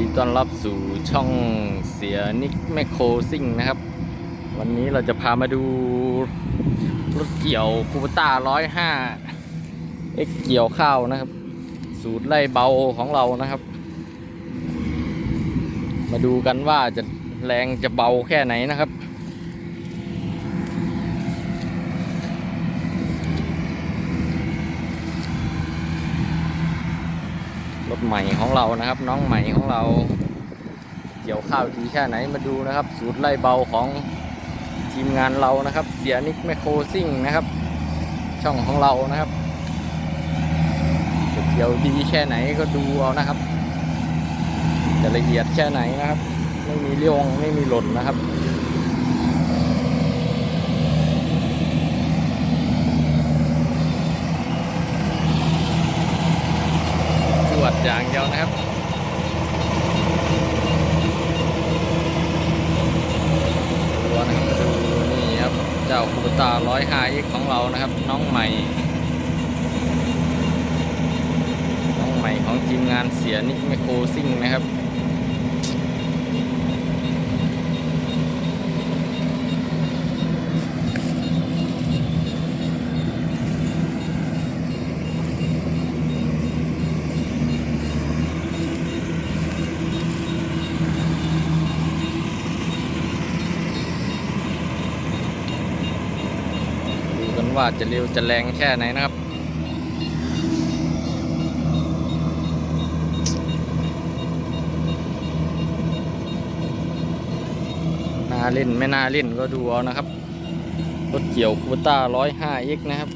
ดีต้อนรับสู่ช่องเสียนิกแมคโครซิ่งนะครับ วันนี้เราจะพามาดูรถเกี่ยวคูปต้าร้อยห้าเอ็กเกี่ยวข้าวนะครับ สูตรไล่เบาของเรานะครับ มาดูกันว่าจะแรงจะเบาแค่ไหนนะครับ รถใหม่ของเรานะครับ น้องใหม่ของเรา เกี่ยวข้าวดีแค่ไหนมาดูนะครับ สูตรไล่เบาของทีมงานเรานะครับ เสียนิกแมคโครซิ่งนะครับ ช่องของเรานะครับจะเกี่ยวดีแค่ไหนก็ดูเอานะครับจะละเอียดแค่ไหนนะครับ ไม่มีเรี่ยวงไม่มีหล่นนะครับ ตรวจอย่างเดียวนะครับตัวนะครับมาดูนี่ครับ เจ้าคูตาร้อยห้าของเรานะครับ น้องใหม่ น้องใหม่ของทีมงานเสียนิกแมโครซิ่งนะครับ ว่าจะเร็วจะแรงแค่ไหนนะครับ น่าเล่นไม่น่าเล่นก็ดูเอานะครับ รถเกี่ยวคูต้า 105x นะครับ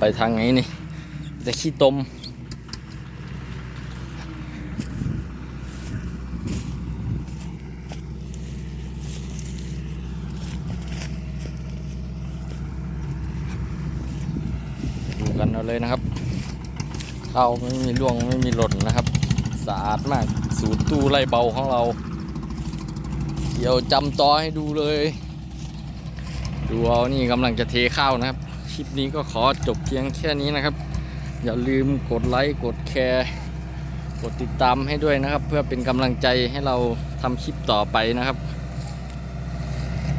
ไปทางไหนนี่จะขี้ตมดูกันเอาเลยนะครับเข้าไม่มีร่วงไม่มีหล่นนะครับ สะอาดมาก สูตรตู้ไล่เบาของเราเดี๋ยวจำต่อให้ดูเลย ดูเอานี่กำลังจะเทข้าวนะครับ ลิปนี้ก็ขอจบเพียงแค่นี้นะครับ อย่าลืมกดไลค์กดแชร์กดติดตามให้ด้วยนะครับ เพื่อเป็นกำลังใจให้เราทำคลิปต่อไปนะครับ